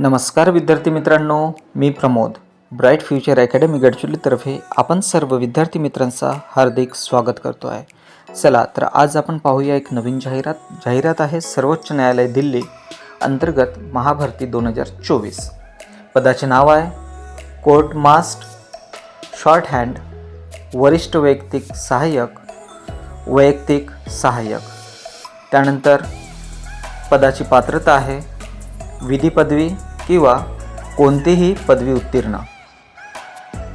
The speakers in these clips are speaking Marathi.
नमस्कार विद्यार्थी मित्रांनो मी प्रमोद. ब्राईट फ्युचर अकॅडमी गडचिरोलीतर्फे आपण सर्व विद्यार्थी मित्रांचा हार्दिक स्वागत करतो आहे चला तर आज आपण पाहूया एक नवीन जाहिरात. जाहिरात आहे सर्वोच्च न्यायालय दिल्ली अंतर्गत महाभरती दोन हजार चोवीस. पदाचे नाव आहे कोर्ट मास्ट शॉर्ट हँड वरिष्ठ वैयक्तिक सहाय्यक वैयक्तिक सहाय्यक. त्यानंतर पदाची पात्रता आहे विधी पदवी किंवा कोणतीही पदवी उत्तीर्ण.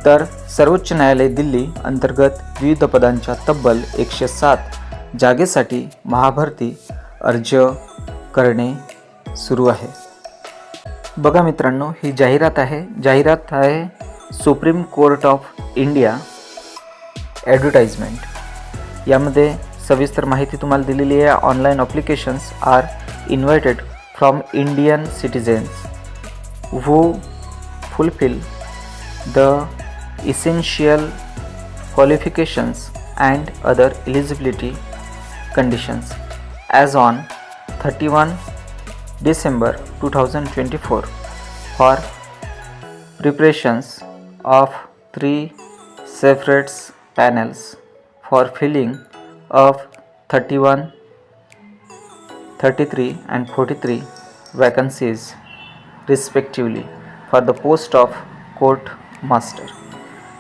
तर सर्वोच्च न्यायालय दिल्ली अंतर्गत विविध पदांच्या तब्बल एकशे सात जागेसाठी महाभरती अर्ज करणे सुरू आहे. बघा मित्रांनो ही जाहिरात आहे. जाहिरात आहे supreme court of India advertisement. यामध्ये सविस्तर माहिती तुम्हाला दिलेली आहे. Online applications are invited from Indian citizens. Who fulfill the essential qualifications and other eligibility conditions as on 31 December 2024 for preparations of three separate panels for filling of 31 33 and 43 vacancies respectively for the post of court master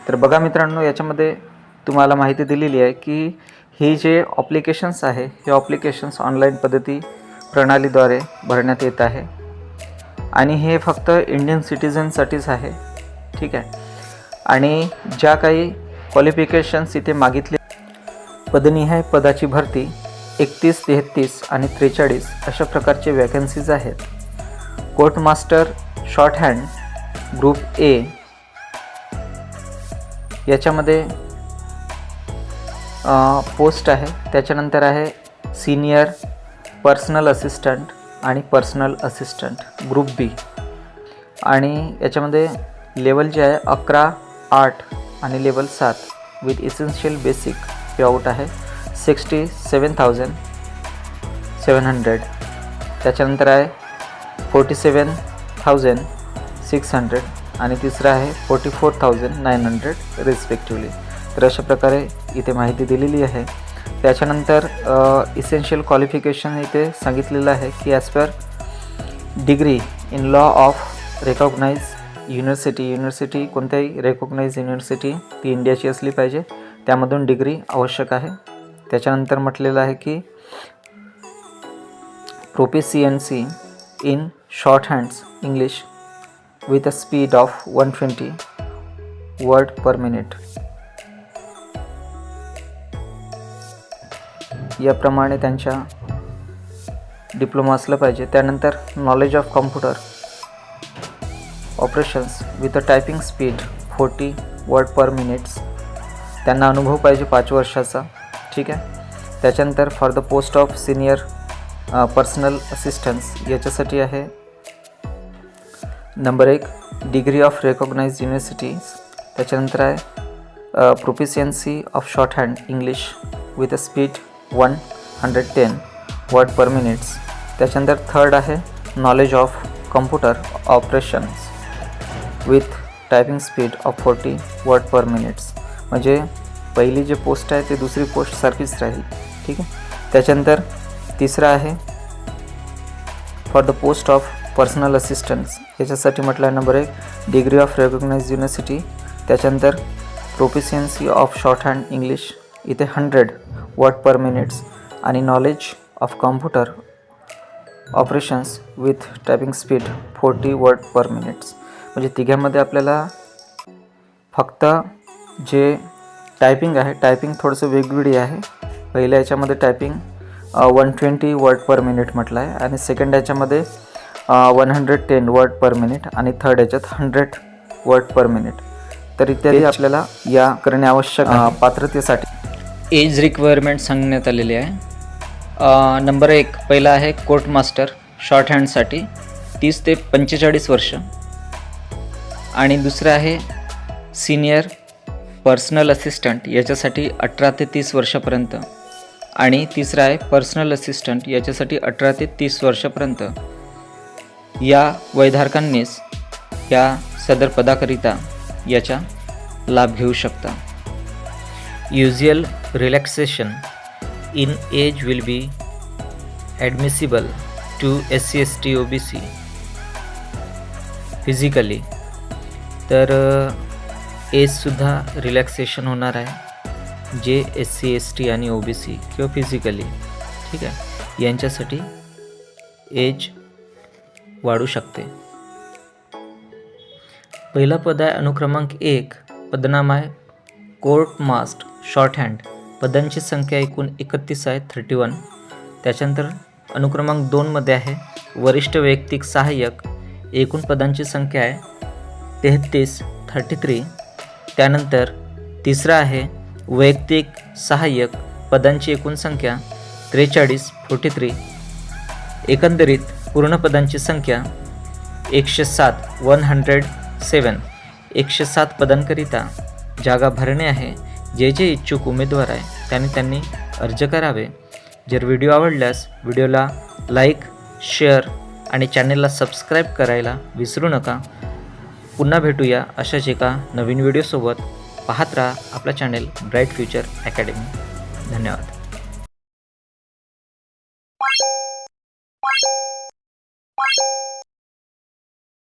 तर बघा मित्रांनो याच्यामध्ये तुम्हाला माहिती दिलेली आहे की ही जे ऑप्लिकेशन्स आहे हे ऑप्लिकेशन्स ऑनलाईन पद्धती प्रणालीद्वारे भरण्यात येत आहे. आणि हे फक्त इंडियन सिटिझनसाठीच आहे. ठीक आहे? आणि ज्या काही क्वालिफिकेशन्स इथे मागितले पदनी आहे पदाची भरती एकतीस तेहतीस आणि त्रेचाळीस अशा प्रकारचे वॅकन्सीज आहेत. Court master shorthand group A याच्यामध्ये पोस्ट आहे. त्याच्यानंतर आहे सिनियर पर्सनल असिस्टंट आणि पर्सनल असिस्टंट ग्रुप बी. आणि याच्यामध्ये लेवल जे आहे अकरा आठ आणि लेवल सात विथ इसेन्शियल बेसिक पेआउट आहे sixty seven thousand seven hundred. त्याच्यानंतर आहे forty seven thousand six hundred आणि तिसरं आहे forty four thousand nine hundred respectively तर अशा प्रकारे इथे माहिती दिलेली आहे. त्याच्यानंतर इसेन्शियल क्वालिफिकेशन इथे सांगितलेलं आहे की as per degree in law of recognise university university कोणत्याही रेकॉग्नाइज युनिव्हर्सिटी ती इंडियाची असली पाहिजे. त्यामधून डिग्री आवश्यक आहे. त्याच्यानंतर म्हटलेलं आहे की proficiency short hands English English with a speed of 120 word per minute. याप्रमाणे त्यांच्या डिप्लोमा असलं पाहिजे. त्यानंतर knowledge of computer operations with a typing speed forty word per minutes त्यांना अनुभव पाहिजे पाच वर्षाचा. ठीक आहे? त्याच्यानंतर for the post of senior personal assistance याच्यासाठी आहे. नंबर एक, डिग्री ऑफ़ रेकॉग्नाइज युनिव्हर्सिटीज त्याच्यानंतर आहे proficiency of shorthand English with a speed one hundred ten word per minutes त्याच्यानंतर थर्ड आहे knowledge of computer operations with typing speed of forty word per minutes म्हणजे पहिली जे पोस्ट आहे, ती दुसरी पोस्ट सारखीच राहील. ठीक आहे? त्याच्यानंतर तिसरं आहे for the post of personal assistance याच्यासाठी म्हटलं आहे नंबर एक डिग्री ऑफ रेकॉग्नाइज युनिव्हर्सिटी त्याच्यानंतर proficiency of short hand English इथे हंड्रेड वर्ड पर मिनिट्स आणि knowledge of computer operations with typing speed forty word per minutes म्हणजे तिघ्यामध्ये आपल्याला फक्त जे टायपिंग आहे टायपिंग थोडंसं वेगवेगळी आहे. पहिल्या याच्यामध्ये typing one twenty word per minute म्हटलं आहे. आणि सेकंड याच्यामध्ये one hundred ten word per minute आणि थर्ड याच्यात हंड्रेड वर्ड पर मिनिट तर इत्यादी आपल्याला या करणे आवश्यक पात्रतेसाठी. एज रिक्वायरमेंट सांगण्यात आलेली आहे. नंबर एक पहिला आहे कोर्ट मास्टर शॉर्ट हँडसाठी तीस ते पंचेचाळीस वर्ष. आणि दुसरं आहे सिनियर पर्सनल असिस्टंट याच्यासाठी अठरा ते तीस वर्षापर्यंत. आणि तिसरं आहे पर्सनल असिस्टंट याच्यासाठी अठरा ते तीस वर्षापर्यंत. या वयधारकांनीच या सदर पदाकरिता याचा लाभ घेऊ शकता. Usual relaxation in age will be admissible to S C S T O B C physically तर एजसुद्धा रिलॅक्सेशन होणार आहे. जे एस सी एस टी आणि ओ बी सी किंवा फिजिकली ठीक आहे? यांच्यासाठी एज वाढू शकते. पहिला पद आहे अनुक्रमांक एक पदनाम आहे कोर्ट मास्ट शॉर्ट हँड पदांची संख्या एकूण एकतीस आहे थर्टी वन त्याच्यानंतर अनुक्रमांक दोनमध्ये आहे वरिष्ठ वैयक्तिक सहाय्यक. एकूण पदांची संख्या आहे तेहतीस थर्टी थ्री त्यानंतर तिसरा आहे वैयक्तिक सहाय्यक. पदांची एकूण संख्या त्रेचाळीस फोर्टी थ्री एकंदरीत पूर्ण पदांची संख्या एकशे सात वन हंड्रेड सेवन एकशे सात पदांकरिता जागा भरणे आहे. जे जे इच्छुक उमेदवार आहे त्यांनी त्यांनी अर्ज करावे. जर व्हिडिओ आवडल्यास व्हिडिओला लाईक शेअर आणि चॅनेलला सबस्क्राईब करायला विसरू नका. पुन्हा भेटूया अशाच एका नवीन व्हिडिओसोबत. पाहत राहा आपला चॅनेल ब्राईट फ्युचर अकॅडमी. धन्यवाद.